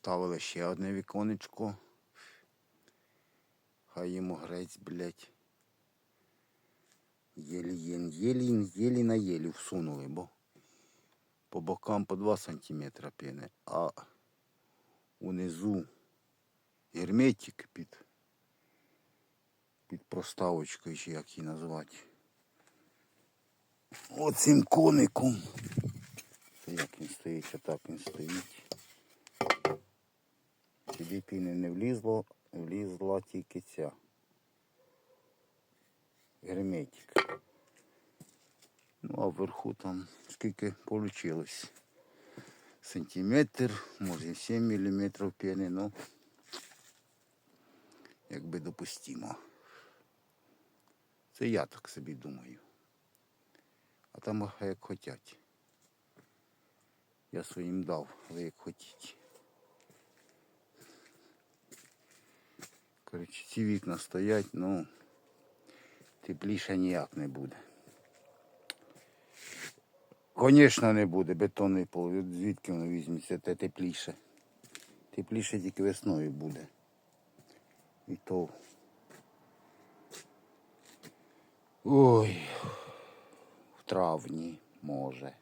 Вставили ще одне віконечко. Хай йому грець, блядь. Єлі, єлі, єлі, на єлі всунули, бо по бокам по 2 сантиметра піни, а унизу герметик під, під проставочкою, чи як її назвати. Оцим коником. Як він стоїть, отак він стоїть. Сюди піни не влізло, влізла тільки ця. Герметик. Ну а вверху там скільки вийшло. Сантиметр, може 7 мм піни, ну якби допустимо. Це я так собі думаю. А там як хотять. Я своїм дав, але як хотіть. Коротше, ці вікна стоять, ну тепліше ніяк не буде. Звісно, не буде. Бетонний пол. Звідки воно візьметься, те тепліше. Тепліше тільки весною буде. І то. Ой. В травні може.